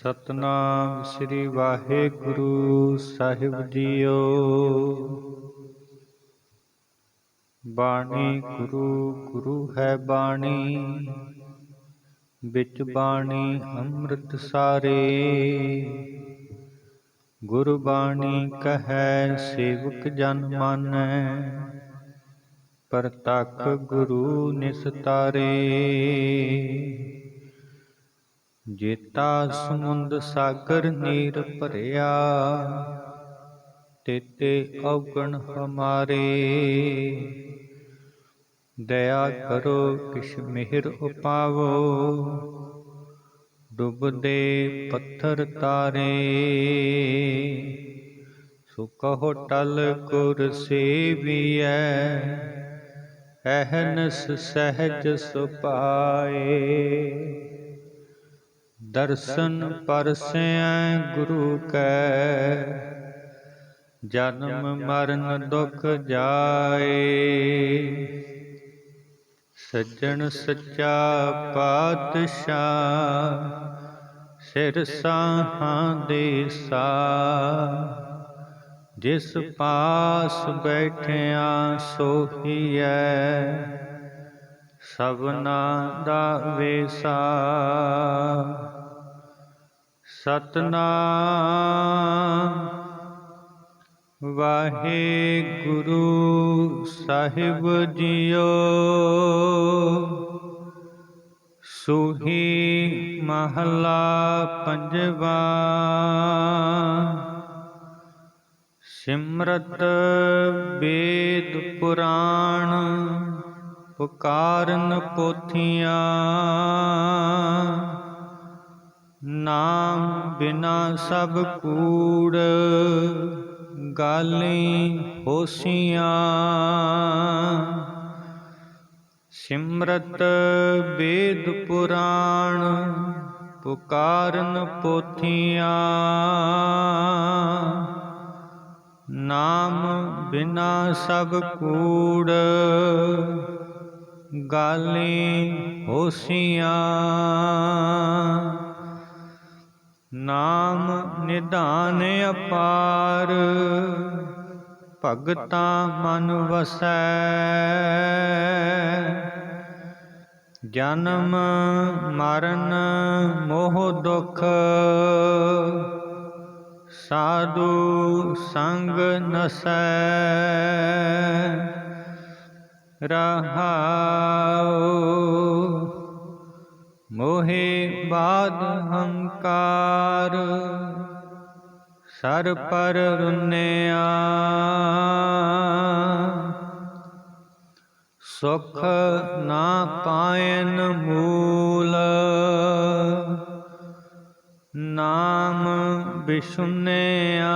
ਸਤਨਾਮ ਸ੍ਰੀ ਵਾਹਿਗੁਰੂ ਸਾਹਿਬ ਜੀਓ। ਬਾਣੀ ਗੁਰੂ ਗੁਰੂ ਹੈ ਬਾਣੀ। ਵਿੱਚ ਬਾਣੀ ਅੰਮ੍ਰਿਤ ਸਾਰੇ। ਗੁਰ ਬਾਣੀ ਕਹੈ, ਸੇਵਕ ਜਨ ਮਾਨੈ। ਪਰਤਖ ਗੁਰੂ ਨਿਸਤਾਰੇ। ਜੇਤਾ ਸਮੁੰਦ ਸਾਗਰ ਨੀਰ ਭਰਿਆ, ਤੇਤੇ ਔਗਣ ਹਮਾਰੇ। ਦਇਆ ਕਰੋ ਕਿਛ ਮਿਹਰ ਉਪਾਵੋ, ਡੁੱਬਦੇ ਪੱਥਰ ਤਾਰੇ। ਸੋ ਟਲ ਗੁਰ ਸੇਵੀਐ, ਅਹਨਸ ਸਹਿਜ ਸੁਪਾਏ ਦਰਸ਼ਨ ਪਰਸੈ ਗੁਰੂ ਕੈ। ਜਨਮ ਮਰਨ ਦੁਖ ਜਾਏ। ਸੱਜਣ ਸੱਚਾ ਪਾਤਸ਼ਾਹ, ਸਿਰ ਸਾਹਾਂ ਦੇ ਸਾ ਜਿਸ ਪਾਸ ਬੈਠਿਆ ਸੋਹੀਐ ਸਭਨਾ ਦਾ ਵੇਸਾ ਸਤਨਾਮ। ਵਾਹਿਗੁਰੂ ਸਾਹਿਬ ਜੀਓ। ਸੁਹੀ ਮਹਲਾ ਪੰਜਵਾ। ਸਿਮਰਤ ਵੇਦ ਪੁਰਾਣ ਪੁਕਾਰਨ ਪੋਥੀਆਂ। ਨਾਮ ਬਿਨਾ ਸਭ ਕੂੜ, ਗਾਲੀ ਹੋਸੀਆਂ। ਸਿਮਰਤ ਵੇਦ ਪੁਰਾਣ, ਪੁਕਾਰਨ ਪੋਥੀਆਂ। ਨਾਮ ਬਿਨਾ ਸਭ ਕੂੜ, ਗਾਲੀ ਹੋਸੀਆਂ। ਨਿਧਾਨ ਅਪਾਰ, ਭਗਤਾ ਮਨ ਵਸੈ। ਜਨਮ ਮਰਨ ਮੋਹ ਦੁਖ, ਸਾਧੂ ਸੰਗ ਨਸੈ। ਰਹਾਉ, ਮੋਹਿ ਬਾਦ ਹੰਕਾਰ ਸਰ ਪਰ ਰੁਨਿਆ। ਸੁਖ ਨਾ ਪਾਇਨ ਮੂਲ। ਨਾਮ ਬਿਸ਼ੁਨਿਆ।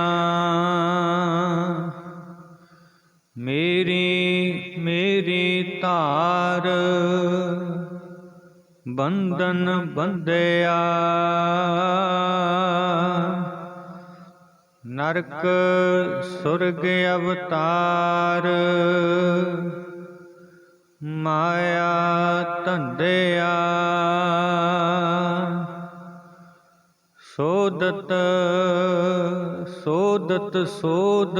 ਮੇਰੀ ਮੇਰੀ ਧਾਰ ਬੰਧਨ ਬੰਧਿਆ। ਨਰਕ ਸੁਰਗ ਅਵਤਾਰ। ਮਾਇਆ ਧੰਦਿਆ। ਸੋਦਤ ਸੋਦਤ ਸੋਦ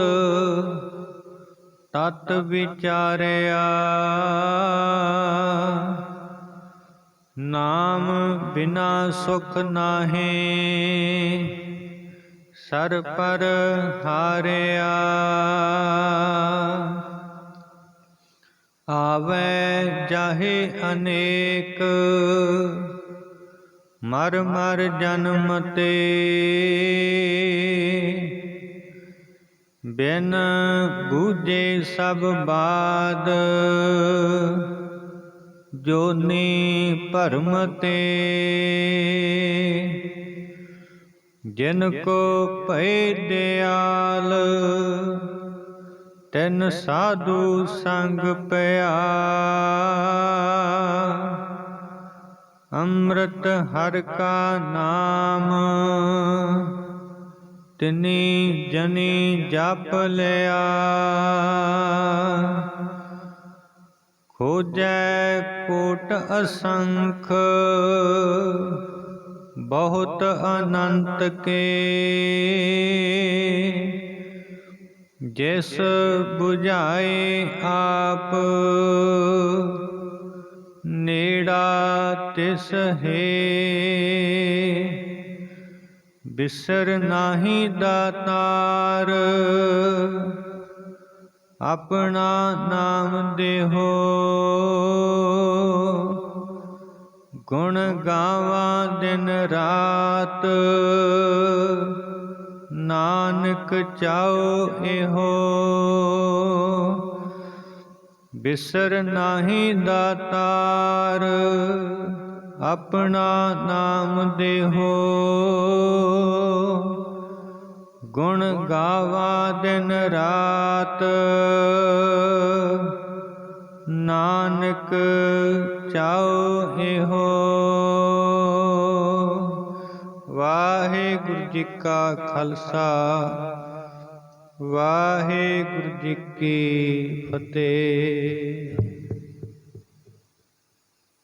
ਤਤ ਵਿਚਾਰਿਆ। ਨਾਮ ਬਿਨਾ ਸੁਖ ਨਾਹੀ। ਸਰ ਪਰ ਹਾਰਿਆ। ਆਵੇ ਜਾਹੇ ਅਨੇਕ, ਮਰ ਮਰ ਜਨਮ ਤੇ। ਬਿਨ ਬੂਝੇ ਸਭ ਬਾਦ, ਜੋਨੀ ਭਰਮ ਤੇ। ਜਿਨ ਕੋ ਭੈ ਦਿਆਲ, ਤੈਨ ਸਾਧੂ ਸੰਗ ਪਿਆ ਅੰਮ੍ਰਿਤ ਹਰ ਕਾ ਨਾਮ, ਤਿਨੀ ਜਨੀ ਜਪ ਲਿਆ। ਖੋਜੈ ਕੋਟ ਅਸੰਖ ਬਹੁਤ ਅਨੰਤ ਕੇ। ਜਿਸ 부ਝਾਏ ਆਪ, ਨੇੜਾ ਤਿਸ ਹੈ। ਬਿਸਰ ਨਾਹੀ ਦਾਤਾਰ, ਆਪਣਾ ਨਾਮ ਦੇਹੋ। ਗੁਣ ਗਾਵਾਂ ਦਿਨ ਰਾਤ। ਨਾਨਕ ਚਾਓ ਇਹੋ। ਬਿਸਰ ਨਾਹੀ ਦਾਤਾਰ, ਆਪਣਾ ਨਾਮ ਦੇਹੋ। ਗੁਣ ਗਾਵਾ ਦਿਨ ਰਾਤ। ਨਾਨਕ ਚਾਓ ਇਹੋ ਵਾਹਿਗੁਰੂ ਜੀ ਕਾ ਖਾਲਸਾ। ਵਾਹਿਗੁਰੂ ਜੀ ਕੀ ਫਤਿਹ।